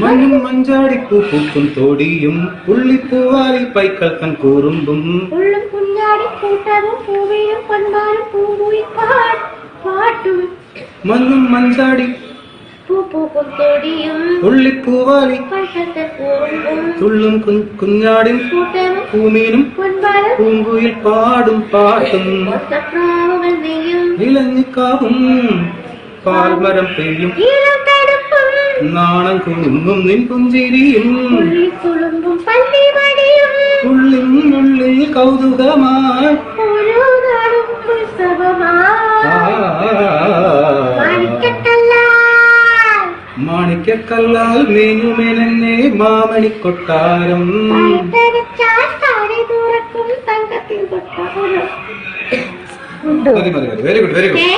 மண்ணும் மஞ்சாடி பூ பூக்கும் தோடியும் புள்ளிப்பூவாலி பைக்கல் தன் கூறும்பும் உள்ளும் குஞ்சாடி கூட்டமும் பூவையும் பூவுயிர் பாட் பாட்டும் மண்ணும் மஞ்சாடி பூ பூக்கும் தொடியும் துள்ளும் குஞ்சாடின் பூமீனும் பூங்குயில் பாடும் பாட்டும். நெய்யும் പാൽമരം പെയ്യും നാണം കുന്നും നിൻ പുഞ്ചിരിയും ഉള്ളിൽ ഉള്ളിൽ കൗതുകമായി മാണിക്കല്ലാൽ മേനുമേനെന്നെ മാമണിക്കൊട്ടാരം. കൊട്ടാരം. Very good very good